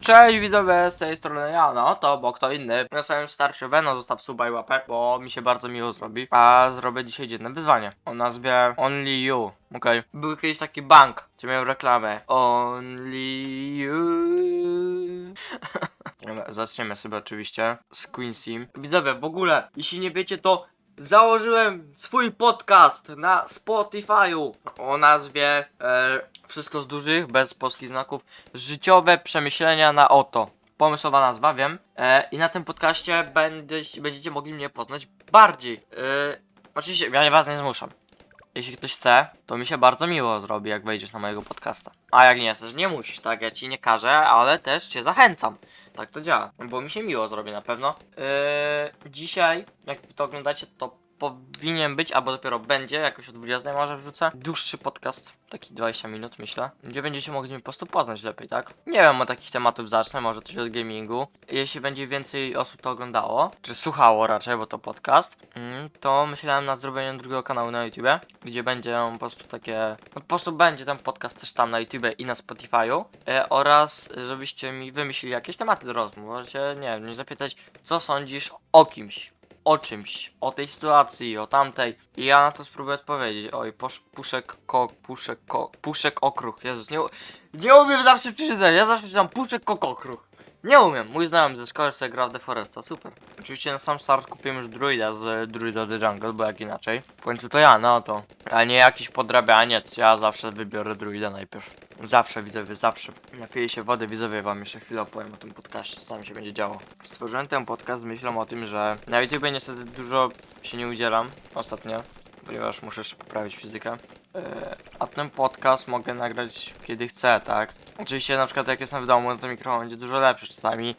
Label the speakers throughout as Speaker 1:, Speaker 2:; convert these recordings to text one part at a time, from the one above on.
Speaker 1: Cześć widzowie, z tej strony ja, no to bo kto inny. Na samym starcie Veno zostaw suba i łapę, bo mi się bardzo miło zrobi. A zrobię dzisiaj dzienne wyzwanie o nazwie Only You. Okej. Był kiedyś taki bank, gdzie miał reklamę Only You. Zaczniemy sobie oczywiście z Quincy. Widzowie, w ogóle, jeśli nie wiecie, to założyłem swój podcast na Spotify'u o nazwie e, Wszystko z dużych, bez polskich znaków. Życiowe przemyślenia na oto. Pomysłowa nazwa, wiem. E, I na tym podcaście będziecie, będziecie mogli mnie poznać bardziej. E, oczywiście, ja was nie zmuszam. Jeśli ktoś chce, to mi się bardzo miło zrobi, jak wejdziesz na mojego podcasta. A jak nie chcesz, nie musisz, tak? Ja ci nie każę, ale też cię zachęcam. Tak to działa, bo mi się miło zrobi na pewno. Yy, dzisiaj, jak to oglądacie, to powinien być, albo dopiero będzie, jakoś o 20 może wrzucę, dłuższy podcast, taki 20 minut myślę, gdzie będziecie mogli mnie po prostu poznać lepiej, tak? Nie wiem, o takich tematów zacznę, może coś od gamingu. Jeśli będzie więcej osób to oglądało, czy słuchało raczej, bo to podcast, mm, to myślałem nad zrobieniem drugiego kanału na YouTubie, gdzie będzie po prostu takie, no po prostu będzie ten podcast też tam na YouTubie i na Spotify'u e, oraz żebyście mi wymyślili jakieś tematy do rozmów, możecie, nie wiem, mnie zapytać, co sądzisz o kimś, o czymś, o tej sytuacji, o tamtej. I ja na to spróbuję odpowiedzieć. Oj, posz, puszek, kok, puszek, kok, puszek, okruch. Jezus, nie, nie umiem zawsze przeczytać. Ja zawsze czytam puszek, kok, okruch. Nie umiem. Mój znajomy ze szkoły sobie gra w The Foresta, super. Oczywiście na sam start kupiłem już druida z Druida The Jungle, bo jak inaczej. W końcu to ja, no to. A nie jakiś podrabianiec, ja zawsze wybiorę druida najpierw. Zawsze widzowie, zawsze. Napiję się wody, widzowie wam jeszcze chwilę opowiem o tym podcaście, co tam się będzie działo. Stworzyłem ten podcast z myślą o tym, że na YouTube niestety dużo się nie udzielam ostatnio, ponieważ muszę jeszcze poprawić fizykę. Yy, a ten podcast mogę nagrać kiedy chcę, tak? Oczywiście na przykład jak jestem w domu, no to mikrofon będzie dużo lepszy czasami.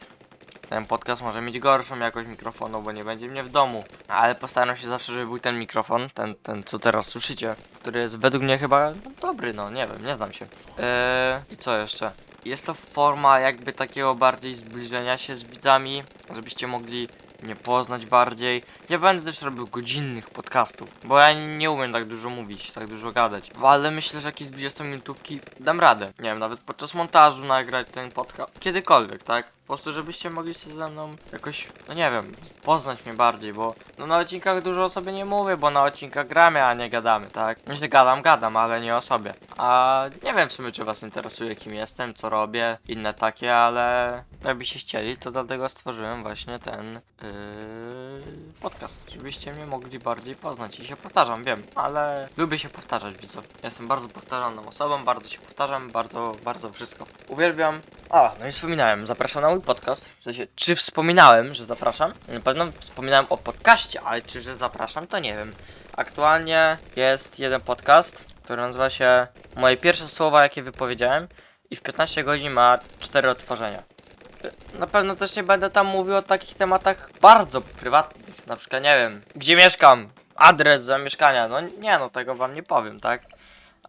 Speaker 1: Ten podcast może mieć gorszą jakość mikrofonu, bo nie będzie mnie w domu. Ale postaram się zawsze, żeby był ten mikrofon, ten, ten co teraz słyszycie, który jest według mnie chyba no, dobry, no nie wiem, nie znam się. Eee, I co jeszcze? Jest to forma jakby takiego bardziej zbliżenia się z widzami, żebyście mogli mnie poznać bardziej. Ja będę też robił godzinnych podcastów, bo ja nie umiem tak dużo mówić, tak dużo gadać. Ale myślę, że jakieś 20 minutówki dam radę. Nie wiem, nawet podczas montażu nagrać ten podcast. Kiedykolwiek, tak? Po prostu, żebyście mogli się ze mną jakoś, no nie wiem, poznać mnie bardziej, bo no na odcinkach dużo o sobie nie mówię, bo na odcinkach gramy, a nie gadamy, tak? Myślę, gadam, gadam, ale nie o sobie. A nie wiem w sumie, czy was interesuje, kim jestem, co robię, inne takie, ale jakbyście chcieli, to dlatego stworzyłem właśnie ten yy, podcast, żebyście mnie mogli bardziej poznać i się powtarzam, wiem, ale lubię się powtarzać, widzów. Jestem bardzo powtarzalną osobą, bardzo się powtarzam, bardzo, bardzo wszystko. Uwielbiam. A, no i wspominałem, zapraszam na mój podcast. W sensie, czy wspominałem, że zapraszam? Na pewno wspominałem o podcaście, ale czy że zapraszam, to nie wiem. Aktualnie jest jeden podcast, który nazywa się Moje pierwsze słowa, jakie wypowiedziałem i w 15 godzin ma 4 otworzenia. Na pewno też nie będę tam mówił o takich tematach bardzo prywatnych, na przykład nie wiem, gdzie mieszkam, adres zamieszkania, no nie no, tego wam nie powiem, tak?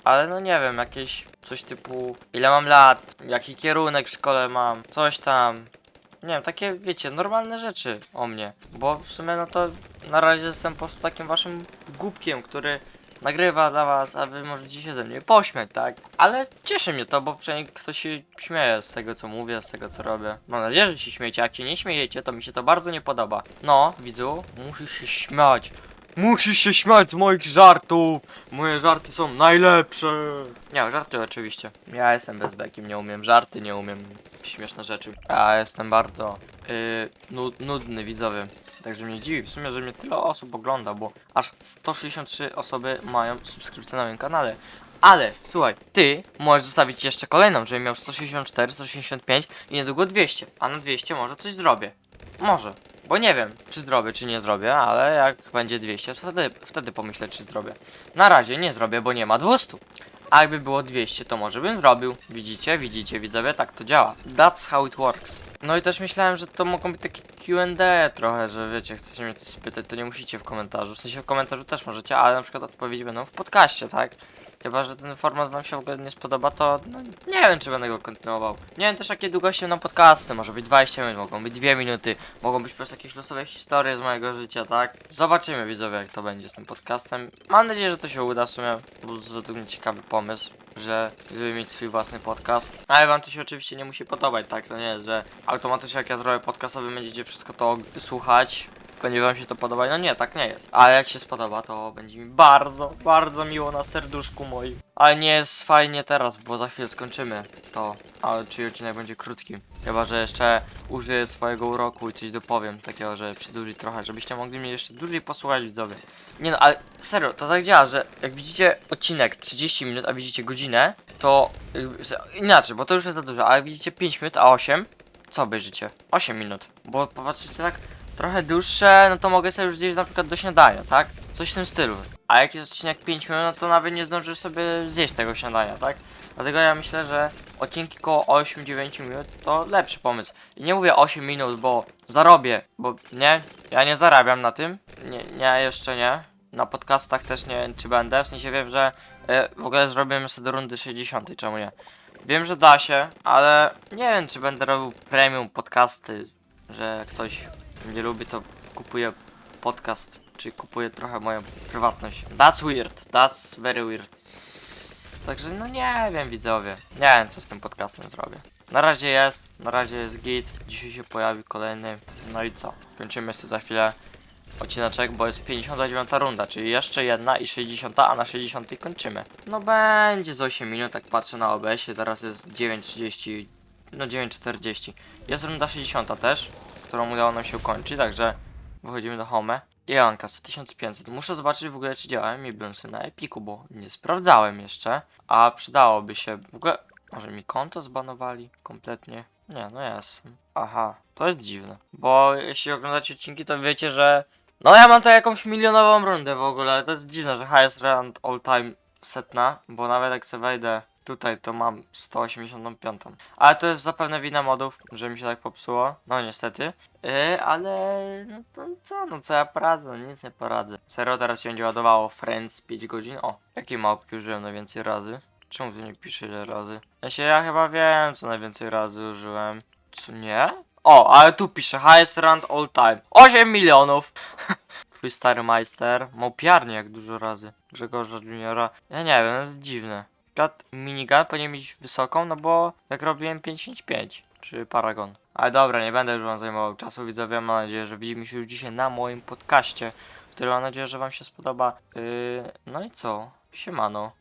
Speaker 1: Ale no nie wiem, jakieś coś typu ile mam lat, jaki kierunek w szkole mam, coś tam. Nie wiem, takie wiecie, normalne rzeczy o mnie. Bo w sumie no to na razie jestem po prostu takim waszym głupkiem, który nagrywa dla was, a wy możecie się ze mnie pośmiać, tak? Ale cieszy mnie to, bo przynajmniej ktoś się śmieje z tego co mówię, z tego co robię. Mam nadzieję, że się śmiejecie, jak się nie śmiejecie, to mi się to bardzo nie podoba. No, widzu, musisz się śmiać. Musisz się śmiać z moich żartów! Moje żarty są najlepsze! Nie, żarty oczywiście. Ja jestem bez beki, nie umiem żarty, nie umiem śmieszne rzeczy. Ja jestem bardzo yy, nud, nudny widzowie. Także mnie dziwi w sumie, że mnie tyle osób ogląda, bo aż 163 osoby mają subskrypcję na moim kanale. Ale słuchaj, ty możesz zostawić jeszcze kolejną, żebym miał 164, 165 i niedługo 200. A na 200 może coś zrobię. Może. Bo nie wiem, czy zrobię, czy nie zrobię, ale jak będzie 200, to wtedy, wtedy pomyślę, czy zrobię. Na razie nie zrobię, bo nie ma 200. A jakby było 200, to może bym zrobił. Widzicie, widzicie, widzowie, tak to działa. That's how it works. No i też myślałem, że to mogą być takie Q&A trochę, że wiecie, chcecie mnie coś spytać, to nie musicie w komentarzu. W sensie w komentarzu też możecie, ale na przykład odpowiedzi będą w podcaście, tak? Chyba, że ten format wam się w ogóle nie spodoba, to no, nie wiem, czy będę go kontynuował. Nie wiem też, jakie długości będą podcasty. Może być 20 minut, mogą być 2 minuty, mogą być po prostu jakieś losowe historie z mojego życia, tak? Zobaczymy, widzowie, jak to będzie z tym podcastem. Mam nadzieję, że to się uda w sumie, bo według mnie ciekawy pomysł, że żeby mieć swój własny podcast. Ale wam to się oczywiście nie musi podobać, tak? To nie jest, że automatycznie jak ja zrobię podcastowy, będziecie wszystko to słuchać. Będzie wam się to podobać? No nie, tak nie jest. Ale jak się spodoba, to będzie mi bardzo, bardzo miło na serduszku moim. Ale nie jest fajnie teraz, bo za chwilę skończymy to. Ale czy odcinek będzie krótki. Chyba, że jeszcze użyję swojego uroku i coś dopowiem takiego, że przedłużyć trochę, żebyście mogli mnie jeszcze dłużej posłuchać widzowie. Nie no, ale serio, to tak działa, że jak widzicie odcinek 30 minut, a widzicie godzinę, to inaczej, bo to już jest za dużo, ale jak widzicie 5 minut, a 8, co obejrzycie? 8 minut. Bo popatrzycie tak trochę dłuższe, no to mogę sobie już zjeść na przykład do śniadania, tak? Coś w tym stylu. A jak jest odcinek 5 minut, no to nawet nie zdążysz sobie zjeść tego śniadania, tak? Dlatego ja myślę, że odcinki koło 8-9 minut to lepszy pomysł. I nie mówię 8 minut, bo zarobię, bo nie, ja nie zarabiam na tym. Nie, nie jeszcze nie. Na podcastach też nie wiem, czy będę. W sensie wiem, że e, w ogóle zrobimy sobie do rundy 60, czemu nie? Wiem, że da się, ale nie wiem, czy będę robił premium podcasty, że ktoś nie lubi, to kupuje podcast, czy kupuje trochę moją prywatność. That's weird, that's very weird. Także no nie wiem widzowie, nie wiem co z tym podcastem zrobię. Na razie jest, na razie jest git, dzisiaj się pojawi kolejny, no i co? Kończymy sobie za chwilę odcineczek, bo jest 59 runda, czyli jeszcze jedna i 60, a na 60 kończymy. No będzie z 8 minut, tak patrzę na OBS-ie, teraz jest 9.30, no 9.40. Jest runda 60 też, którą udało nam się ukończyć, także wychodzimy do home. I Anka, 1500. Muszę zobaczyć w ogóle, czy działają mi bluesy na Epiku, bo nie sprawdzałem jeszcze. A przydałoby się. W ogóle, może mi konto zbanowali kompletnie? Nie, no jest. Aha, to jest dziwne. Bo jeśli oglądacie odcinki, to wiecie, że. No ja mam to jakąś milionową rundę w ogóle. To jest dziwne, że highest round all time setna, bo nawet jak sobie wejdę tutaj, to mam 185. Ale to jest zapewne wina modów, że mi się tak popsuło. No niestety. Yy, ale no to co, no co ja poradzę, no nic nie poradzę. Serio, teraz się będzie ładowało Friends 5 godzin. O, jakie małpki użyłem najwięcej razy? Czemu tu nie pisze ile razy? Ja się ja chyba wiem, co najwięcej razy użyłem. Co nie? O, ale tu pisze highest round all time. 8 milionów! Twój stary majster. Małpiarnie jak dużo razy. Grzegorza Juniora. Ja nie wiem, to jest dziwne. Gat minigun powinien mieć wysoką, no bo jak robiłem 555 czy Paragon. Ale dobra, nie będę już wam zajmował czasu, widzowie. Mam nadzieję, że widzimy się już dzisiaj na moim podcaście, który mam nadzieję, że wam się spodoba. Yy, no i co? Siemano.